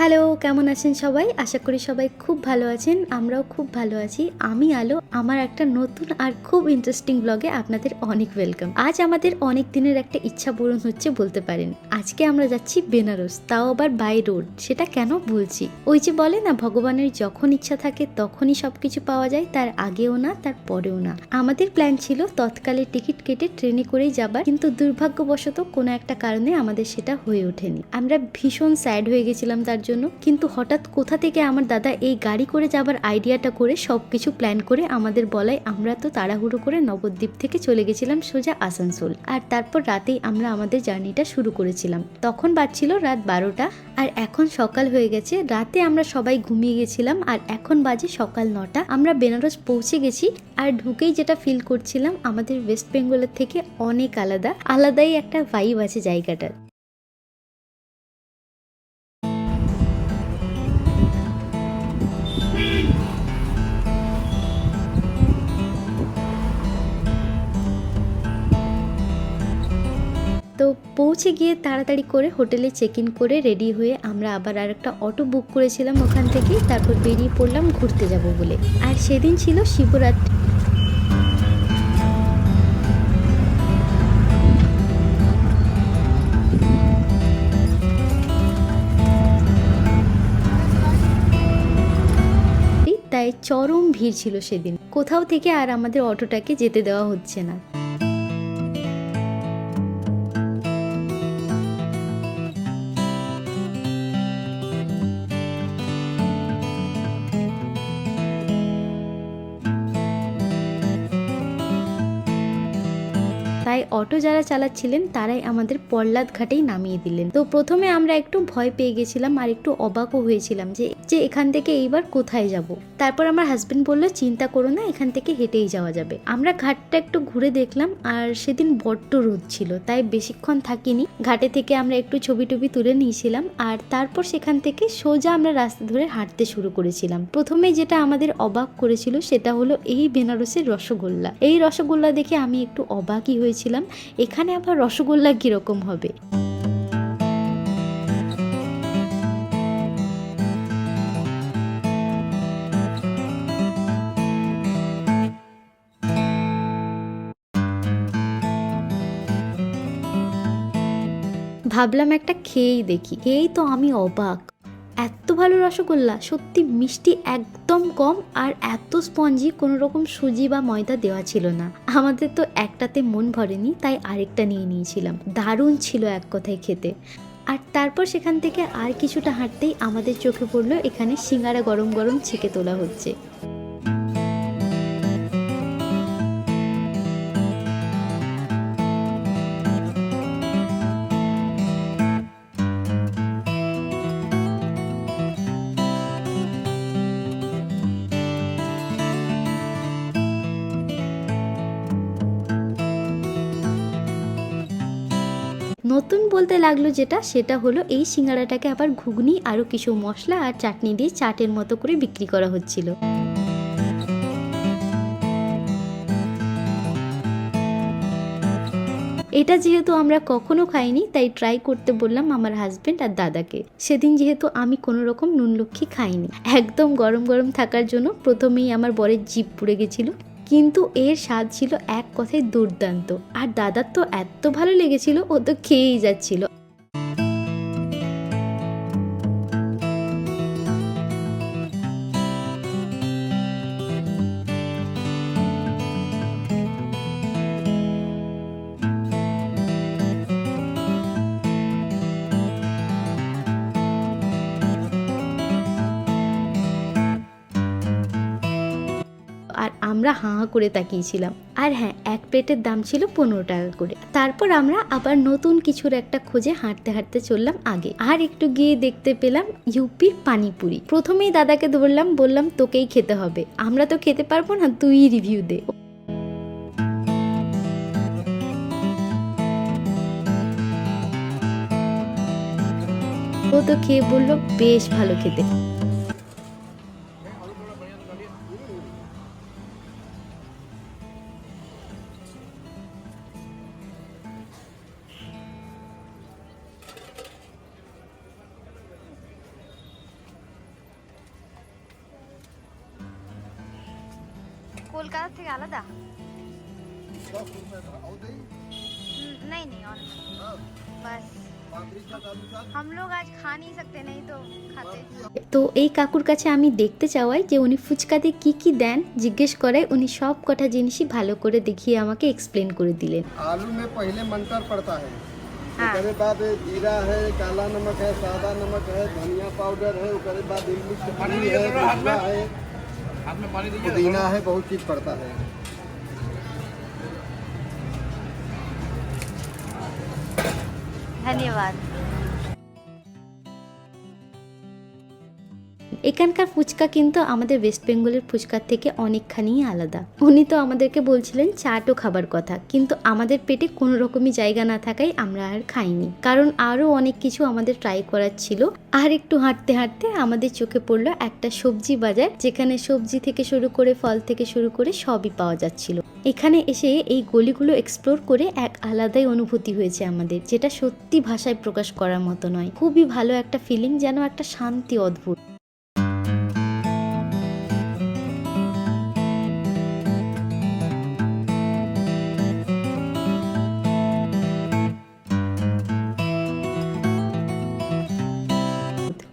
Hello, কেমন আছেন সবাই? আশা করি সবাই খুব ভালো আছেন, আমরাও খুব ভালো আছি। আমি আলো, আমার একটা নতুন আর খুব ইন্টারেস্টিং ব্লগে আপনাদের অনেক ওয়েলকাম আজ আমাদের অনেক দিনের একটা ইচ্ছা পূরণ হচ্ছে বলতে পারেন। আজকে আমরা যাচ্ছি বেনারস, তাও আবার বাই রোড সেটা কেন বলছি ওই যে বলে না, ভগবানের যখন ইচ্ছা থাকে তখনই সবকিছু পাওয়া যায়, তার আগেও না, তার পরেও না। আমাদের প্ল্যান ছিল তৎকালে টিকিট কেটে ট্রেনে করেই যাবার, কিন্তু দুর্ভাগ্যবশত কোনো একটা কারণে আমাদের সেটা হয়ে ওঠেনি। আমরা ভীষণ স্যাড হয়ে গেছিলাম তার জন্য, কিন্তু হঠাৎ কোথা থেকে আমার দাদা এই গাড়ি করে যাবার আইডিয়াটা করে সব কিছু প্ল্যান করে আমাদের বলায় আমরা তো তাড়াহুড়ো করে নবদ্বীপ থেকে চলে গেছিলাম সোজা আসানসোল। আর তারপর রাতেই আমরা আমাদের জার্নিটা শুরু করেছিলাম। তখন বাজছিল রাত বারোটা, আর এখন সকাল হয়ে গেছে। রাতে আমরা সবাই ঘুমিয়ে গেছিলাম, আর এখন বাজে সকাল নটা। আমরা বেনারস পৌঁছে গেছি, আর ঢুকেই যেটা ফিল করছিলাম, আমাদের ওয়েস্ট বেঙ্গলের থেকে অনেক আলাদা, আলাদাই একটা ভাইব আছে জায়গাটার। তো পৌঁছে গিয়ে তাড়াতাড়ি করে হোটেলে চেক ইন করে রেডি হয়ে আমরা আবার আর একটা অটো বুক করেছিলাম ওখান থেকে। তারপর বেরিয়ে পড়লাম ঘুরতে যাব বলে। আর সেদিন ছিল শিবরাত্রি। তাই চরম ভিড় ছিল সেদিন। কোথাও থেকে আর আমাদের অটোটাকে যেতে দেওয়া হচ্ছে না। অটো যারা চালাচ্ছিলেন, তারাই আমাদের পল্লাদ ঘাটেই নামিয়ে দিলেন। তো প্রথমে আমরা একটু ভয় পেয়ে গেছিলাম আর একটু অবাকও হয়েছিলাম যে যে এখান থেকে এইবার কোথায় যাব? তারপর আমার হাজবেন্ড বলল, চিন্তা করো না, এখান থেকে হেঁটেই যাওয়া যাবে। আমরা ঘাটটা একটু ঘুরে দেখলাম আর সেদিন বড্ড রোদ ছিল, তাই বেশিক্ষণ থাকিনি। ঘাটে থেকে আমরা একটু ছবি টবি তুলে নিয়েছিলাম আর তারপর সেখান থেকে সোজা আমরা রাস্তা ধরে হাঁটতে শুরু করেছিলাম। প্রথমে যেটা আমাদের অবাক করেছিল, সেটা হলো এই বেনারসের রসগোল্লা। এই রসগোল্লা দেখে আমি একটু অবাকই হয়েছিলাম এখানে আবার রসগোল্লা কীরকম হবে? ভাবলাম একটা খেয়েই দেখি। খেয়েই তো আমি অবাক। এত ভালো রসগোল্লা, সত্যি মিষ্টি একদম কম আর এত স্পঞ্জি কোনো রকম সুজি বা ময়দা দেওয়া ছিল না। আমাদের তো একটাতে মন ভরেনি, তাই আরেকটা নিয়ে নিয়েছিলাম। দারুণ ছিল এক কথায় খেতে। আর তারপর সেখান থেকে আর কিছুটা হাঁটতেই আমাদের চোখে পড়ল এখানে সিঙ্গারা গরম গরম ছেঁকে তোলা হচ্ছে। নতুন বলতে লাগল যেটা, সেটা হলো এই সিঙ্গারাটাকে আবার ঘুগনি আরও কিছু মশলা আর চাটনি দিয়ে চাটের মতো করে বিক্রি করা হচ্ছিল। এটা যেহেতু আমরা কখনো খাইনি, তাই ট্রাই করতে বললাম আমার হাজবেন্ড আর দাদাকে। সেদিন যেহেতু আমি কোনো রকম নুন লক্ষ্মী খাইনি। একদম গরম গরম থাকার জন্য প্রথমেই আমার বরের জিপ পুড়ে গেছিল। কিন্তু এর স্বাদ ছিল এক কথায় দুর্দান্ত। আর দাদার তো এত ভালো লেগেছিল, ও তো খেয়েই যাচ্ছিল। আর আমরা হাঁ হাঁ করে তাকিয়েছিলাম। আর হ্যাঁ এক প্লেটের দাম ছিল পনেরো টাকা করে। তারপর আমরা আবার নতুন কিছুর একটা খোঁজে হাঁটতে হাঁটতে চললাম আগে। আর একটু গিয়ে দেখতে পেলাম ইউপির পানিপুরি। প্রথমেই দাদাকে ধরলাম, বললাম, তোকেই খেতে হবে। আমরা তো খেতে পারব না, তুই রিভিউ দে। ও তো খেয়ে বলল, বেশ ভালো খেতে। नहीं नहीं और नहीं। हाँ, बस पापड़ी चाट आलू चाट हम लोग आज खा नहीं सकते नहीं तो खाते তো এই কাকুর কাছে আমি দেখতে চাওয়াই যে উনি ফুচকাতে কি কি দেন জিজ্ঞেস করায় উনি সব কটা জিনিসই ভালো করে দেখিয়ে আমাকে এক্সপ্লেন করে দিলেন आलू में पहले मंटर पड़ता है हाँ। उसके बाद जीरा है काला नमक है सादा नमक है धनिया पाउडर है उसके बाद इमली चटनी है भुजिया है पुदीना है बहुत चीज पड़ता है धन्यवाद। এখানকার ফুচকা কিন্তু আমাদের ওয়েস্ট বেঙ্গলের ফুচকার থেকে অনেকখানি আলাদা। উনি তো আমাদেরকে বলছিলেন চাটও খাবার কথা, কিন্তু আমাদের পেটে কোনো রকমই জায়গা না থাকায় আমরা আর খাইনি। কারণ আরও অনেক কিছু আমাদের ট্রাই করার ছিল, আর একটু হাঁটতে হাঁটতে আমাদের চোখে পড়ল একটা সবজি বাজার, যেখানে সবজি থেকে শুরু করে ফল থেকে শুরু করে সবই পাওয়া যাচ্ছিল। এখানে এসে এই গলিগুলো এক্সপ্লোর করে এক আলাদাই অনুভূতি হয়েছে আমাদের, যেটা সত্যি ভাষায় প্রকাশ করার মতো নয়। খুবই ভালো একটা ফিলিং যেন একটা শান্তি, অদ্ভুত।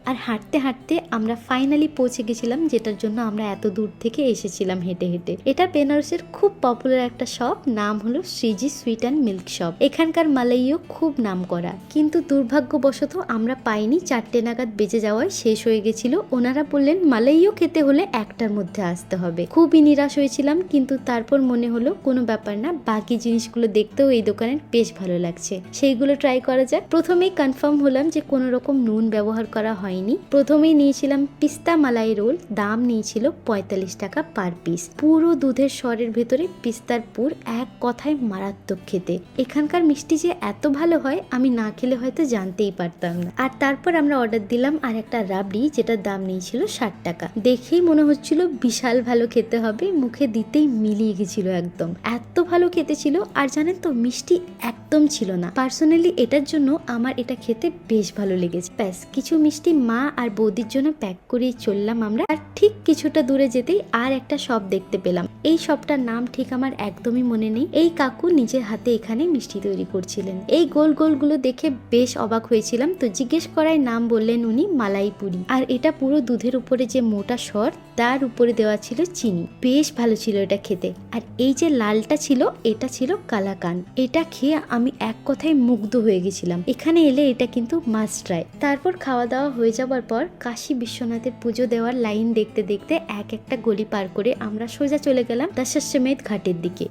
আর হাঁটতে হাঁটতে আমরা ফাইনালি পৌঁছে গেছিলাম, যেটার জন্য আমরা এত দূর থেকে এসেছিলাম হেঁটে হেঁটে। এটা বেনারসের খুব পপুলার একটা শপ নাম হলো Shreeji sweet and milk shop এখানকার মালাইও খুব নাম করা কিন্তু দুর্ভাগ্যবশত আমরা পাইনি, চারটে নাগাদ বেজে যাওয়ায় শেষ হয়ে গেছিল। ওনারা বললেন, মালাইও খেতে হলে একটার মধ্যে আসতে হবে। খুবই নিরাশ হয়েছিলাম, কিন্তু তারপর মনে হলো, কোনো ব্যাপার না, বাকি জিনিসগুলো দেখতেও এই দোকানের বেশ ভালো লাগছে। সেইগুলো ট্রাই করা যাক। প্রথমেই কনফার্ম হলাম যে কোনো রকম নুন ব্যবহার করা হয়নি। প্রথমেই নিয়েছিলাম পিস্তা মালাই রোল, দাম নিয়েছিল পঁয়তাল্লিশ টাকা পার পিস। পুরো দুধের স্বরের ভেতরে পিস্তার পুর এক কথায় মারাত্মক খেতে। এখানকার মিষ্টি যে এত ভালো হয়, আমি না খেলে হয়তো জানতেই পারতাম না। আর তারপর আমরা অর্ডার দিলাম আর একটা রাবড়ি, যেটার দাম নিয়েছিল ষাট টাকা। দেখেই মনে হচ্ছিল বিশাল ভালো খেতে হবে, মুখে দিতেই মিলিয়ে গেছিল একদম। এত ভালো খেতে ছিল, আর জানেন তো, মিষ্টি একদম ছিল না। পার্সোনালি এটার জন্য আমার এটা খেতে বেশ ভালো লেগেছে। ব্যাস, কিছু মিষ্টি মা আর বৌদির জন্য প্যাক করেই চললাম আমরা। আর ঠিক কিছুটা দূরে যেতেই আর একটা শপ দেখতে পেলাম। এই শপটার নাম ঠিক আমার একদমই মনে নেই। এই কাকু নিজের হাতে এখানে মিষ্টি তৈরি করছিলেন। এই গোল গোলগুলো দেখে বেশ অবাক হয়েছিলাম। তো জিজ্ঞেস করায় নাম বললেন উনি মালাইপুরি। আর এটা পুরো দুধের উপরে যে মোটা সর, তার উপরে দেওয়া ছিল চিনি। বেশ ভালো ছিল এটা খেতে। আর এই যে লালটা ছিল, এটা ছিল কালাকান। এটা খেয়ে আমি এক কথায় মুগ্ধ হয়ে গেছিলাম। এখানে এলে এটা কিন্তু মাস্ট ট্রাই তারপর খাওয়া দাওয়া হয়ে যাবার পর কাশী বিশ্বনাথের পুজো দেওয়ার লাইন দেখতে দেখতে এক একটা গলি পার করে আমরা সোজা চলে গেলাম দশাশ্বমেধ ঘাটের দিকে।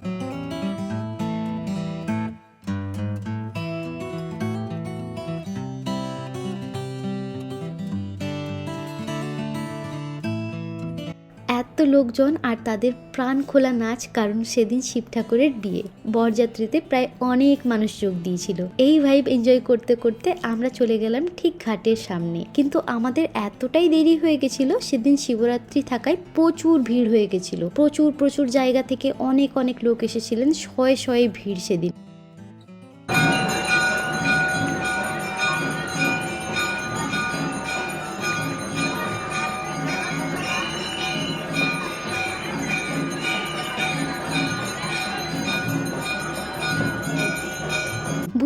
এত লোকজন আর তাদের প্রাণ খোলা নাচ কারণ সেদিন শিব ঠাকুরের বিয়ে। বরযাত্রীতে প্রায় অনেক মানুষ যোগ দিয়েছিল। এই ভাইব এনজয় করতে করতে আমরা চলে গেলাম ঠিক ঘাটের সামনে। কিন্তু আমাদের এতটাই দেরি হয়ে গেছিল, সেদিন শিবরাত্রি থাকায় প্রচুর ভিড় হয়ে গেছিল। প্রচুর প্রচুর জায়গা থেকে অনেক অনেক লোক এসেছিলেন, শয়ে শয়ে ভিড় সেদিন।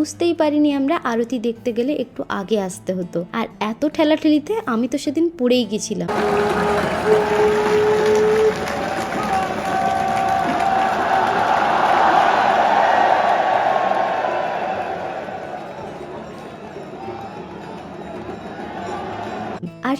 বুঝতেই পারিনি আমরা আরতি দেখতে গেলে একটু আগে আসতে হতো। আর এত ঠেলাঠেলিতে আমি তো সেদিন পড়েই গেছিলাম।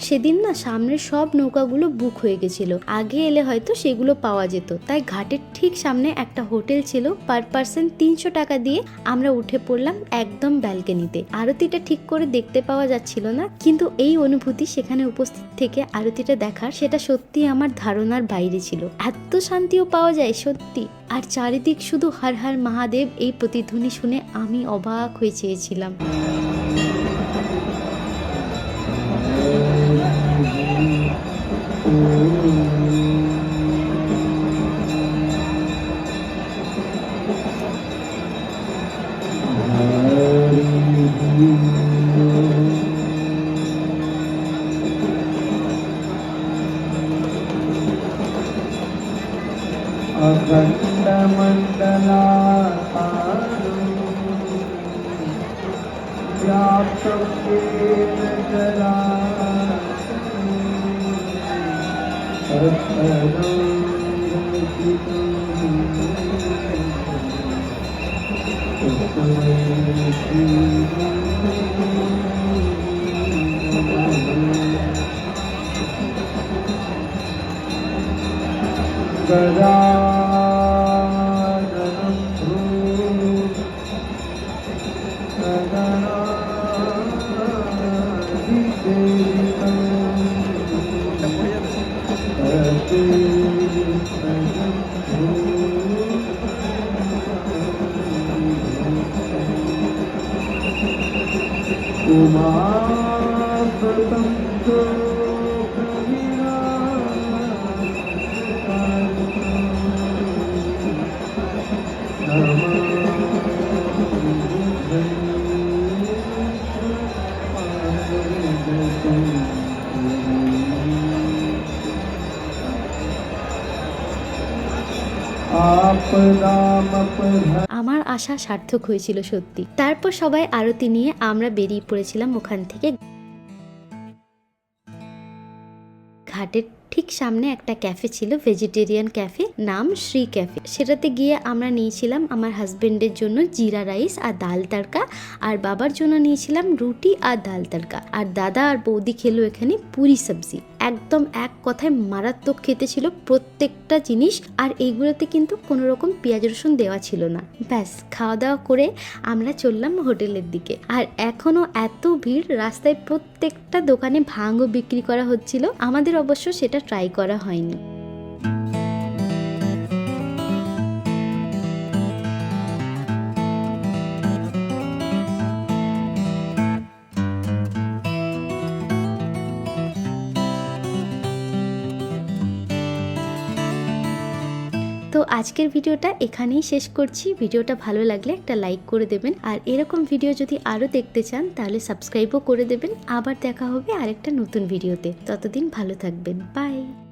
সেদিন না সামনের সব নৌকাগুলো বুক হয়ে গেছিল। আগে এলে হয়তো সেগুলো পাওয়া যেত। তাই ঘাটের ঠিক সামনে একটা হোটেল ছিল। পার পার্সন তিনশো টাকা দিয়ে আমরা উঠে পড়লাম একদম ব্যালকনিতে। আরতিটা ঠিক করে দেখতে পাওয়া যাচ্ছিল না, কিন্তু এই অনুভূতি সেখানে উপস্থিত থেকে আরতিটা দেখার সেটা সত্যি আমার ধারণার বাইরে ছিল। এত শান্তিও পাওয়া যায় সত্যি। আর চারিদিক শুধু হর হর মহাদেব এই প্রতিধ্বনি শুনে আমি অবাক হয়ে চেয়েছিলাম। Yeah, I'm so scared that Good job. আমার আশা সার্থক হয়েছিল সত্যি। তারপর সবাই আরতি নিয়ে আমরা বেরিয়ে পড়েছিলাম ওখান থেকে। ঘাটের ঠিক সামনে একটা ক্যাফে ছিল, ভেজিটেরিয়ান ক্যাফে, নাম শ্রী ক্যাফে। সেটাতে গিয়ে আমরা নিয়েছিলাম আমার হাজবেন্ডের জন্য জিরা রাইস আর ডাল তারকা আর বাবার জন্য নিয়েছিলাম রুটি আর ডাল তারকা আর দাদা আর বৌদি খেলো এখানে পুরি সবজি। একদম এক কথায় মারাত্মক খেতে ছিল প্রত্যেকটা জিনিস আর এইগুলোতে কিন্তু কোনো রকম পেঁয়াজ রসুন দেওয়া ছিল না। ব্যাস খাওয়া দাওয়া করে আমরা চললাম হোটেলের দিকে। আর এখনও এত ভিড়, রাস্তায় প্রত্যেকটা দোকানে ভাঙও বিক্রি করা হচ্ছিল। আমাদের অবশ্য সেটা ট্রাই করা হয়নি। তো আজকের ভিডিওটা এখানেই শেষ করছি। ভিডিওটা ভালো লাগলে একটা লাইক করে দেবেন। আর এরকম ভিডিও যদি আরও দেখতে চান, তাহলে সাবস্ক্রাইবও করে দেবেন। আবার দেখা হবে আরেকটা নতুন ভিডিওতে। ততদিন ভালো থাকবেন। বাই।